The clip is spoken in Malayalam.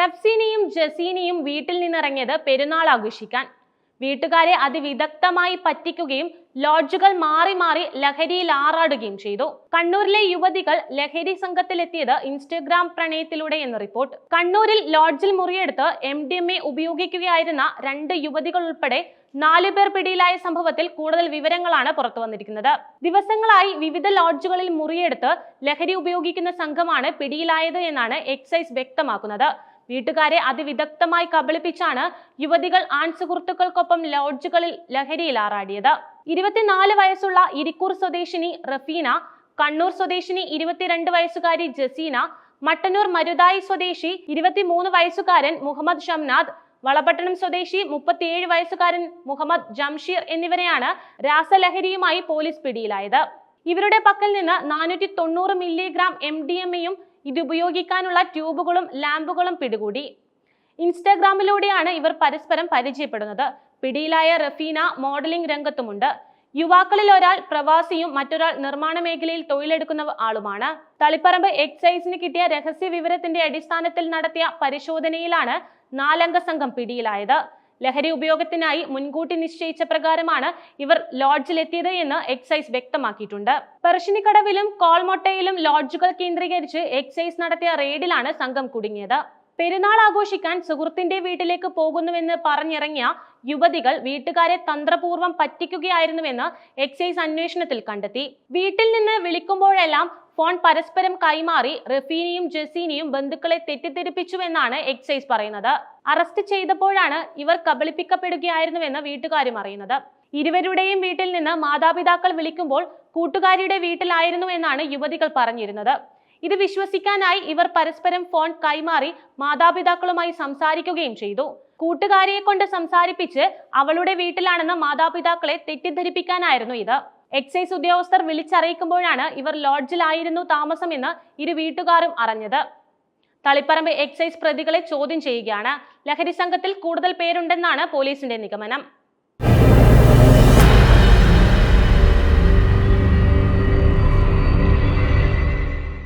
റഫ്സീനയും ജസീനയും വീട്ടിൽ നിന്നിറങ്ങിയത് പെരുന്നാൾ ആഘോഷിക്കാൻ. വീട്ടുകാരെ അതിവിദഗ്ധമായി പറ്റിക്കുകയും ലോഡ്ജുകൾ മാറി മാറി ലഹരിയിൽ ആറാടുകയും ചെയ്തു. കണ്ണൂരിലെ യുവതികൾ ലഹരി സംഘത്തിലെത്തിയത് ഇൻസ്റ്റഗ്രാം പ്രണയത്തിലൂടെ എന്ന് റിപ്പോർട്ട്. കണ്ണൂരിൽ ലോഡ്ജിൽ മുറിയെടുത്ത് എം ഡി എം എ ഉപയോഗിക്കുകയായിരുന്ന രണ്ട് യുവതികൾ ഉൾപ്പെടെ നാലു പേർ പിടിയിലായ സംഭവത്തിൽ കൂടുതൽ വിവരങ്ങളാണ് പുറത്തു വന്നിരിക്കുന്നത്. ദിവസങ്ങളായി വിവിധ ലോഡ്ജുകളിൽ മുറിയെടുത്ത് ലഹരി ഉപയോഗിക്കുന്ന സംഘമാണ് പിടിയിലായത് എന്നാണ് എക്സൈസ് വ്യക്തമാക്കുന്നത്. വീട്ടുകാരെ അതിവിദഗ്ധമായി കബളിപ്പിച്ചാണ് യുവതികൾ ആൺ സുഹൃത്തുക്കൾക്കൊപ്പം ലോഡ്ജുകളിൽ ലഹരിയിൽ ആറാടിയത്. ഇരുപത്തിനാല് വയസ്സുള്ള ഇരിക്കൂർ സ്വദേശിനി റഫീന കണ്ണൂർ സ്വദേശിനി ഇരുപത്തിരണ്ട് വയസ്സുകാരി ജസീന മട്ടന്നൂർ മരുതായി സ്വദേശി ഇരുപത്തിമൂന്ന് വയസ്സുകാരൻ മുഹമ്മദ് ഷംനാഥ് വളപട്ടണം സ്വദേശി മുപ്പത്തിയേഴ് വയസ്സുകാരൻ മുഹമ്മദ് ജംഷീർ എന്നിവരെയാണ് രാസലഹരിയുമായി പോലീസ് പിടിയിലായത്. ഇവരുടെ പക്കൽ നിന്ന് നാനൂറ്റി തൊണ്ണൂറ് മില്ലിഗ്രാം എം ഡി എം എയും ഇത് ഉപയോഗിക്കാനുള്ള ട്യൂബുകളും ലാമ്പുകളും പിടികൂടി. ഇൻസ്റ്റാഗ്രാമിലൂടെയാണ് ഇവർ പരസ്പരം പരിചയപ്പെടുന്നത്. പിടിയിലായ റഫീന മോഡലിംഗ് രംഗത്തുമുണ്ട്. യുവാക്കളിൽ ഒരാൾ പ്രവാസിയും മറ്റൊരാൾ നിർമ്മാണ മേഖലയിൽ തൊഴിലെടുക്കുന്ന ആളുമാണ്. തളിപ്പറമ്പ് എക്സൈസിന് കിട്ടിയ രഹസ്യ വിവരത്തിന്റെ അടിസ്ഥാനത്തിൽ നടത്തിയ പരിശോധനയിലാണ് നാലംഗ സംഘം പിടിയിലായത്. ലഹരി ഉപയോഗത്തിനായി മുൻകൂട്ടി നിശ്ചയിച്ച പ്രകാരമാണ് ഇവർ ലോഡ്ജിലെത്തിയത് എന്ന് എക്സൈസ് വ്യക്തമാക്കിയിട്ടുണ്ട്. പറശ്ശിനിക്കടവിലും കോൾമൊട്ടയിലും ലോഡ്ജുകൾ കേന്ദ്രീകരിച്ച് എക്സൈസ് നടത്തിയ റെയ്ഡിലാണ് സംഘം കുടുങ്ങിയത്. പെരുന്നാൾ ആഘോഷിക്കാൻ സുഹൃത്തിന്റെ വീട്ടിലേക്ക് പോകുന്നുവെന്ന് പറഞ്ഞിറങ്ങിയ യുവതികൾ വീട്ടുകാരെ തന്ത്രപൂർവം പറ്റിക്കുകയായിരുന്നുവെന്ന് എക്സൈസ് അന്വേഷണത്തിൽ കണ്ടെത്തി. വീട്ടിൽ നിന്ന് വിളിക്കുമ്പോഴെല്ലാം ഫോൺ പരസ്പരം കൈമാറി റഫീനയും ജസീനയും ബന്ധുക്കളെ തെറ്റിദ്ധരിപ്പിച്ചുവെന്നാണ് എക്സൈസ് പറയുന്നത്. അറസ്റ്റ് ചെയ്തപ്പോഴാണ് ഇവർ കബളിപ്പിക്കപ്പെടുകയായിരുന്നുവെന്ന് വീട്ടുകാരും അറിയുന്നത്. ഇരുവരുടെയും വീട്ടിൽ നിന്ന് മാതാപിതാക്കൾ വിളിക്കുമ്പോൾ കൂട്ടുകാരിയുടെ വീട്ടിലായിരുന്നു എന്നാണ് യുവതികൾ പറഞ്ഞിരുന്നത്. ഇത് വിശ്വസിക്കാനായി ഇവർ പരസ്പരം ഫോൺ കൈമാറി മാതാപിതാക്കളുമായി സംസാരിക്കുകയും ചെയ്തു. കൂട്ടുകാരിയെ കൊണ്ട് സംസാരിപ്പിച്ച് അവളുടെ വീട്ടിലാണെന്ന് മാതാപിതാക്കളെ തെറ്റിദ്ധരിപ്പിക്കാനായിരുന്നു ഇത്. എക്സൈസ് ഉദ്യോഗസ്ഥർ വിളിച്ചറിയിക്കുമ്പോഴാണ് ഇവർ ലോഡ്ജിലായിരുന്നു താമസമെന്ന് ഇരു വീട്ടുകാരും അറിഞ്ഞത്. തളിപ്പറമ്പ് എക്സൈസ് പ്രതികളെ ചോദ്യം ചെയ്യുകയാണ്. ലഹരി സംഘത്തിൽ കൂടുതൽ പേരുണ്ടെന്നാണ് പോലീസിന്റെ നിഗമനം.